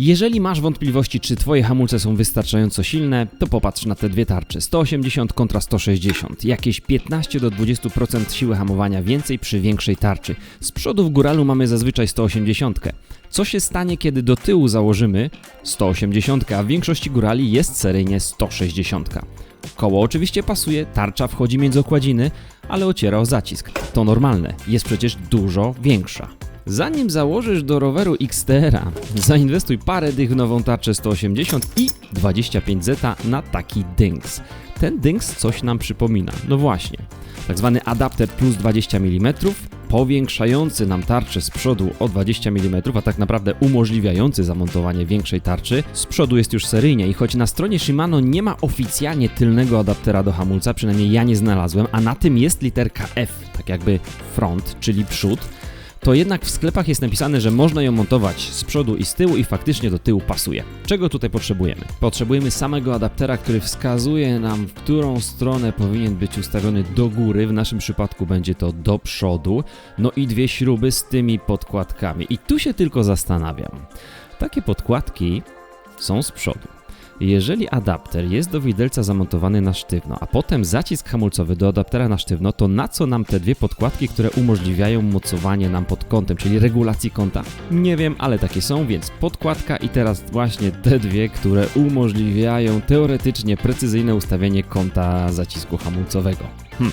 Jeżeli masz wątpliwości, czy twoje hamulce są wystarczająco silne, to popatrz na te dwie tarcze. 180 kontra 160. Jakieś 15 do 20% siły hamowania więcej przy większej tarczy. Z przodu w góralu mamy zazwyczaj 180. Co się stanie, kiedy do tyłu założymy 180, a w większości górali jest seryjnie 160. Koło oczywiście pasuje, tarcza wchodzi między okładziny, ale ociera o zacisk. To normalne, jest przecież dużo większa. Zanim założysz do roweru XTR-a, zainwestuj parę dych w nową tarczę 180 i 25 zeta na taki dynks. Ten dynks coś nam przypomina. No właśnie, tak zwany adapter plus 20 mm, powiększający nam tarczę z przodu o 20 mm, a tak naprawdę umożliwiający zamontowanie większej tarczy. Z przodu jest już seryjnie i choć na stronie Shimano nie ma oficjalnie tylnego adaptera do hamulca, przynajmniej ja nie znalazłem, a na tym jest literka F, tak jakby front, czyli przód, to jednak w sklepach jest napisane, że można ją montować z przodu i z tyłu i faktycznie do tyłu pasuje. Czego tutaj potrzebujemy? Potrzebujemy samego adaptera, który wskazuje nam, w którą stronę powinien być ustawiony do góry, w naszym przypadku będzie to do przodu, no i dwie śruby z tymi podkładkami. I tu się tylko zastanawiam. Takie podkładki są z przodu. Jeżeli adapter jest do widelca zamontowany na sztywno, a potem zacisk hamulcowy do adaptera na sztywno, to na co nam te dwie podkładki, które umożliwiają mocowanie nam pod kątem, czyli regulacji kąta? Nie wiem, ale takie są, więc podkładka i teraz właśnie te dwie, które umożliwiają teoretycznie precyzyjne ustawienie kąta zacisku hamulcowego. Hm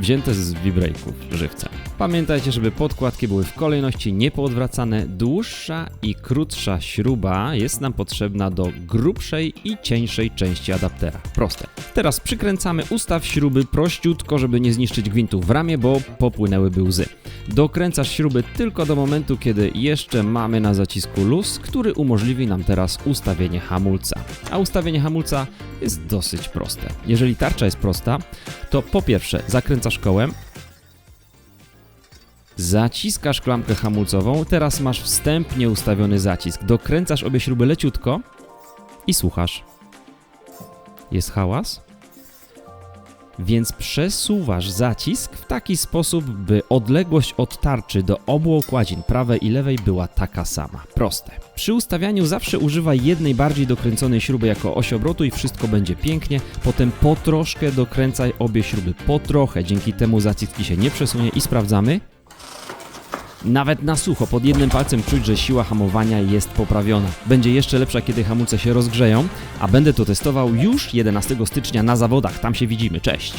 wzięte z wibrejków żywcem. Pamiętajcie, żeby podkładki były w kolejności niepoodwracane. Dłuższa i krótsza śruba jest nam potrzebna do grubszej i cieńszej części adaptera. Proste. Teraz przykręcamy ustaw śruby prościutko, żeby nie zniszczyć gwintu w ramię, bo popłynęłyby łzy. Dokręcasz śruby tylko do momentu, kiedy jeszcze mamy na zacisku luz, który umożliwi nam teraz ustawienie hamulca. A ustawienie hamulca jest dosyć proste. Jeżeli tarcza jest prosta, to po pierwsze zakręcasz kołem, zaciskasz klamkę hamulcową, teraz masz wstępnie ustawiony zacisk. Dokręcasz obie śruby leciutko i słuchasz. Jest hałas? Więc przesuwasz zacisk w taki sposób, by odległość od tarczy do obu okładzin prawej i lewej była taka sama. Proste. Przy ustawianiu zawsze używaj jednej bardziej dokręconej śruby jako osi obrotu i wszystko będzie pięknie. Potem po troszkę dokręcaj obie śruby po trochę, dzięki temu zacisk ci się nie przesunie i sprawdzamy. Nawet na sucho, pod jednym palcem czuć, że siła hamowania jest poprawiona. Będzie jeszcze lepsza, kiedy hamulce się rozgrzeją, a będę to testował już 11 stycznia na zawodach. Tam się widzimy. Cześć!